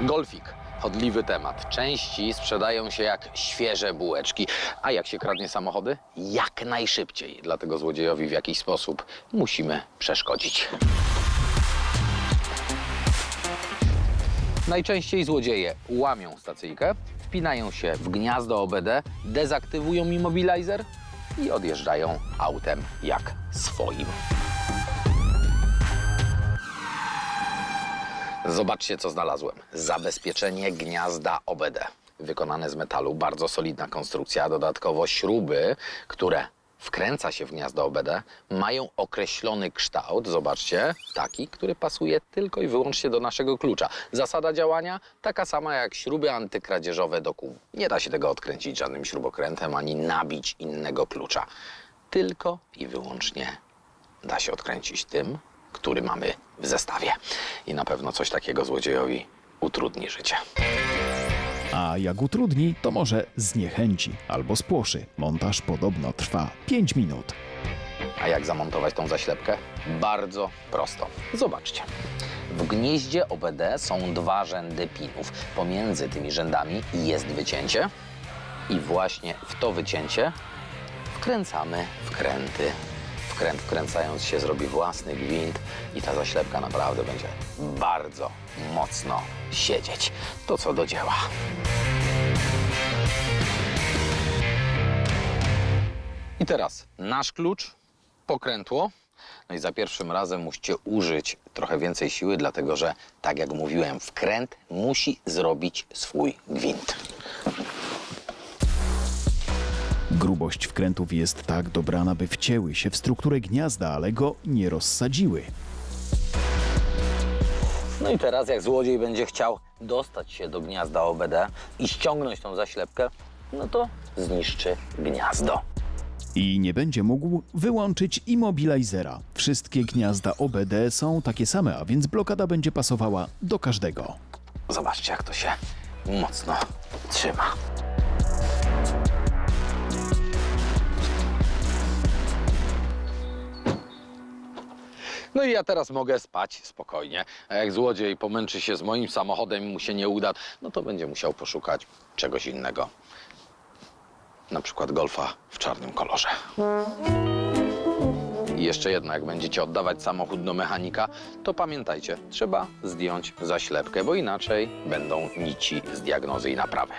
Golfik. Chodliwy temat. Części sprzedają się jak świeże bułeczki. A jak się kradnie samochody? Jak najszybciej. Dlatego złodziejowi w jakiś sposób musimy przeszkodzić. Najczęściej złodzieje łamią stacyjkę, wpinają się w gniazdo OBD, dezaktywują immobilizer i odjeżdżają autem jak swoim. Zobaczcie, co znalazłem. Zabezpieczenie gniazda OBD. Wykonane z metalu, bardzo solidna konstrukcja. Dodatkowo śruby, które wkręca się w gniazdo OBD, mają określony kształt. Zobaczcie, taki, który pasuje tylko i wyłącznie do naszego klucza. Zasada działania taka sama jak śruby antykradzieżowe do kół. Nie da się tego odkręcić żadnym śrubokrętem ani nabić innego klucza. Tylko i wyłącznie da się odkręcić tym, który mamy w zestawie. I na pewno coś takiego złodziejowi utrudni życie. A jak utrudni, to może zniechęci albo spłoszy. Montaż podobno trwa 5 minut. A jak zamontować tą zaślepkę? Bardzo prosto. Zobaczcie. W gnieździe OBD są dwa rzędy pinów. Pomiędzy tymi rzędami jest wycięcie i właśnie w to wycięcie wkręcamy wkręty. Wkręt wkręcając się zrobi własny gwint i ta zaślepka naprawdę będzie bardzo mocno siedzieć. To co do dzieła. I teraz nasz klucz, pokrętło. No i za pierwszym razem musicie użyć trochę więcej siły, dlatego że, tak jak mówiłem, wkręt musi zrobić swój gwint. Grubość wkrętów jest tak dobrana, by wcięły się w strukturę gniazda, ale go nie rozsadziły. No i teraz, jak złodziej będzie chciał dostać się do gniazda OBD i ściągnąć tą zaślepkę, no to zniszczy gniazdo. I nie będzie mógł wyłączyć immobilizera. Wszystkie gniazda OBD są takie same, a więc blokada będzie pasowała do każdego. Zobaczcie, jak to się mocno trzyma. No i ja teraz mogę spać spokojnie. A jak złodziej pomęczy się z moim samochodem i mu się nie uda, no to będzie musiał poszukać czegoś innego. Na przykład golfa w czarnym kolorze. I jeszcze jedno, jak będziecie oddawać samochód do mechanika, to pamiętajcie, trzeba zdjąć zaślepkę, bo inaczej będą nici z diagnozy i naprawy.